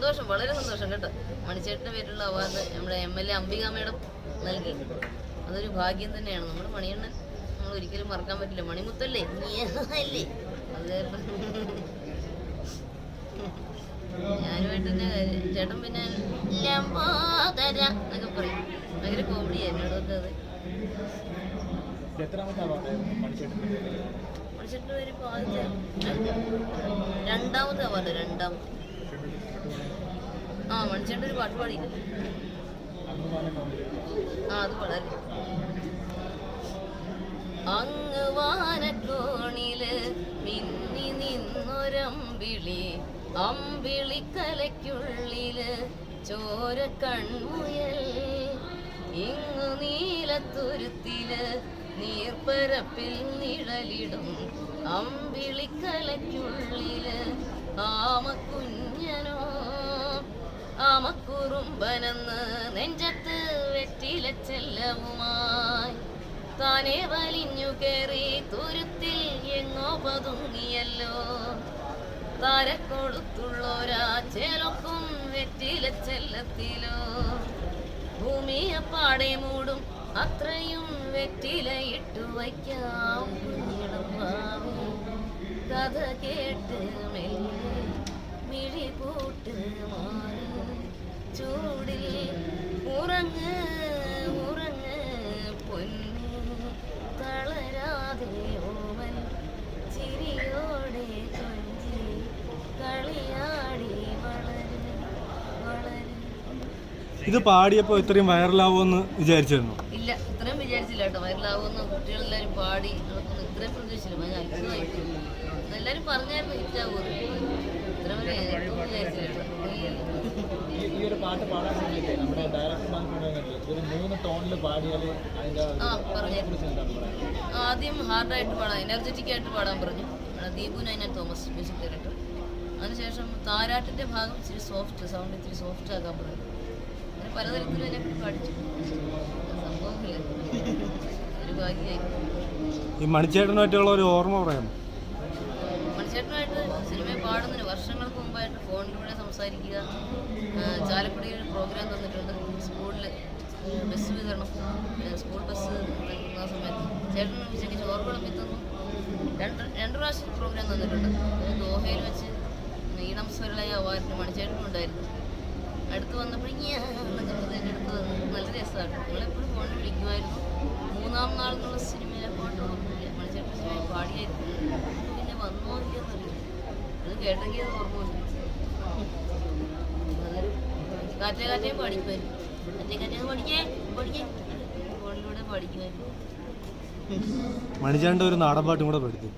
സന്തോഷം വളരെ സന്തോഷം കേട്ടോ. മണിച്ചേട്ടന്റെ പേരിലുള്ള അവാർഡ് നമ്മുടെ M L A Ambika madam നൽകി. അതൊരു ഭാഗ്യം തന്നെയാണ്. നമ്മുടെ മണിയണ്ണൻ നമ്മൾ ഒരിക്കലും മറക്കാൻ പറ്റില്ല. മണിമുത്തല്ലേ? അല്ലേ? അത് ഞാനുമായിട്ട് തന്നെ. ചേട്ടൻ പിന്നെ ലംബോദര എന്നൊക്കെ പറയും. ഭയങ്കര കോമഡിയാണ് എന്നോടൊക്കെ അത്. മണിച്ചേട്ടന്റെ മണിച്ചേട്ടന്റെ പേര് ഇപ്പോൾ ആദ്യത്തെ. രണ്ടാമത്തെ അവാർഡ് രണ്ടാമത്തെ. ആ മണിച്ചേട്ടൻ ഒരു പാട്ട് പാടി. ആ അത് അങ്ങ് വാനക്കോണിൽ മിന്നി നിന്നൊരമ്പിളി അമ്പിളിക്കലയ്ക്കുള്ളിൽ ചോര കൺമുയൽ ഇങ്ങു നീലത്തുരുത്തിൽ നീർപ്പരപ്പിൽ നിഴലിടും അമ്പിളിക്കലയ്ക്കുള്ളിൽ ആമക്കുറുമ്പനെന്ന് നെഞ്ചത്ത് വെറ്റില ചെല്ലവുമായി. താനെ വലിഞ്ഞു കയറി തുരുത്തിൽ എങ്ങോ പതുങ്ങിയല്ലോ. താരക്കൊടുത്തുള്ളോരാ ചേലൊക്കും വെറ്റില ചെല്ലത്തിലോ. ഭൂമിയെ പാടെ മൂടും അത്രയും വെറ്റില ഇട്ടു വയ്ക്കാം കഥ കേട്ട് മെല്ലെ മിഴി പൂട്ട് ചൂടിൽ ഉറങ്ങ് ഉറങ്ങ് പൊന്നു തളരാതെ ഓവൻ ചിരിയോടെ കൊഞ്ചി കളിയാടി വളരും വളരും. ഇത് പാടിയപ്പോൾ ഇത്രയും വൈറലാവുമെന്ന് വിചാരിച്ചിരുന്നു. ഇല്ല ഇത്രയും വിചാരിച്ചില്ല കേട്ടോ. വൈറലാവുന്ന കുട്ടികളെല്ലാവരും പാടി ഇത്രയും പ്രതീക്ഷിച്ചില്ല. എല്ലാവരും പറഞ്ഞായിരുന്നു ഹിറ്റാവുമെന്ന് ഈ ഒരു പാട്ട് പാടാൻ വേണ്ടിയിട്ട് നമ്മുടെ ഡയറക്ടർമാർക്ക് മൂന്ന് ടോണിൽ പാടിയാൽ ആദ്യം ഹാർഡായിട്ട് പാടാം എനർജറ്റിക് ആയിട്ട് പാടാൻ പറഞ്ഞു. ദീപു നൈന തോമസ് മ്യൂസിക് ഡയറക്ടർ അതിനുശേഷം താരാട്ടിന്റെ ഭാഗം ഇച്ചിരി സോഫ്റ്റ് സൗണ്ട് ഇച്ചിരി സോഫ്റ്റ് ആക്കാൻ പറഞ്ഞു. അങ്ങനെ പലതരത്തിലും എന്നെ പഠിച്ചു. സംഭവമില്ല ഒരു ഭാഗ്യമായി. ഈ മണിച്ചേട്ടനുമായിട്ടുള്ള ഒരു ഓർമ്മ പറയാം ഫോണിലൂടെ സംസാരിക്കുക. ചാലക്കുടിയിൽ ഒരു പ്രോഗ്രാം തന്നിട്ടുണ്ട്. സ്കൂളിൽ ബസ് വിതരണം. സ്കൂൾ ബസ് നൽകുന്ന സമയത്ത്. ചേട്ടൻ ഉച്ചയ്ക്ക് ചോറ് വിളമ്പി രണ്ട് രണ്ട് പ്രാവശ്യം പ്രോഗ്രാം തന്നിട്ടുണ്ട്. ദോഹയിൽ വെച്ച് ഈണം സ്വരളയ അവാർഡിന് മണിച്ചേട്ടനും ഉണ്ടായിരുന്നു. അടുത്ത് വന്നപ്പോൾ എന്നൊക്കെ പറഞ്ഞ് എന്റെ അടുത്ത് വന്നു നല്ല രസമാണ് നമ്മളെപ്പോഴും ഫോണിൽ വിളിക്കുമായിരുന്നു. മൂന്നാം നാൾ എന്നുള്ള സിനിമയിലെ പാട്ട് ഓർമ്മയില്ല. മണിച്ചേട്ടൻ പാടിയായിരുന്നു. പിന്നെ വന്നോ ഇല്ലെന്നറിയില്ല അത് കേട്ടെങ്കിൽ അത് ഓർമ്മയുണ്ട് അതൊരു കാറ്റേ കാറ്റേ പഠിക്കുമായിരുന്നു കാറ്റേ കാറ്റേ പഠിക്കേ പഠിക്കേ. ഫോണിലൂടെ പഠിക്കുമായിരുന്നു മണിച്ചേട്ടന്റെ ഒരു നാടൻ പാട്ടും കൂടെ പഠിച്ചു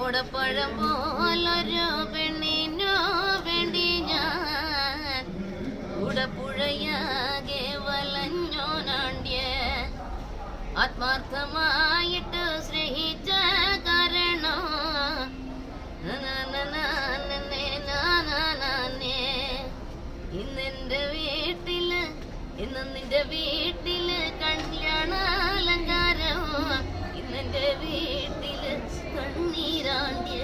ഓടപ്പഴം പോലൊരു പെണ്ണിനോ വേണ്ടി ഞാൻ ഉടപ്പുഴയാകെ വലഞ്ഞോനാണ്ട്യ ആത്മാർത്ഥമായിട്ട് സ്നേഹിച്ച കാരണോ. ഇന്നെന്റെ വീട്ടിൽ ഇന്ന് നിന്റെ വീട്ടിൽ കല്യാണാലങ്കാരം ഇന്നെന്റെ വീട്ടിൽ കണ്ണീരാണ്ടിയ.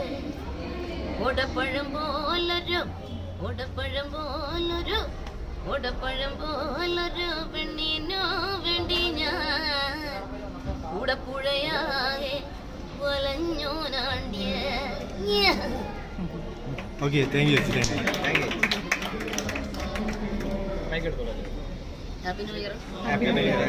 ഓടപ്പഴം പോലൊരു ഓടപ്പഴം പോലൊരു ഓടപ്പഴം പോലൊരു പെണ്ണിനു വേണ്ടി ഞാൻ കൂടപ്പുഴയാകെ വലഞ്ഞോനാണ്ടിയ. Okay thank you happy new year happy new year